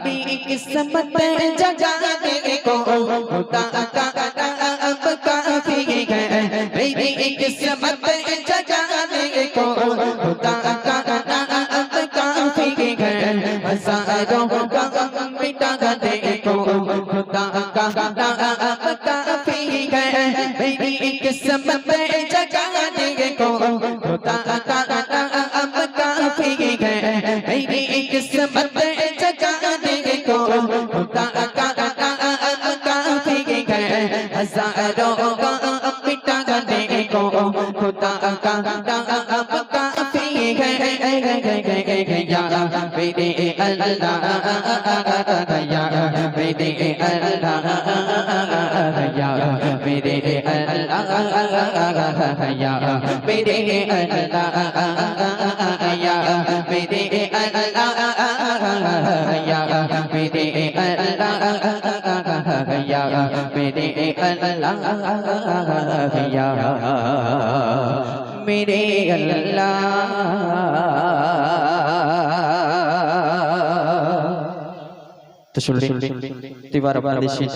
मेरी किस्मत जगाने को खुदा का अब काफी है मेरी किस्मत जगाने को सारो मिटा देखो खुदा का काफी है मेरी किस्मत में जगा देखो खुदा का काफी है मेरी किस्मत में जगा देखो खुदा का काफी है हजारों मिटा देखो खुदा का काफी है بیٹے اللہ یا بیٹے اللہ یا بیٹے اللہ یا بیٹے اللہ یا بیٹے اللہ یا بیٹے اللہ یا بیٹے اللہ یا میرے اللہ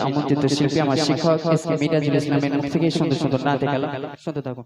আমন্ত্রিত শিল্পী আমার শিক্ষক মিরাজুল ইসলামের মুখ থেকে সুন্দর সুন্দর না দেখালাম শুনতে থাকো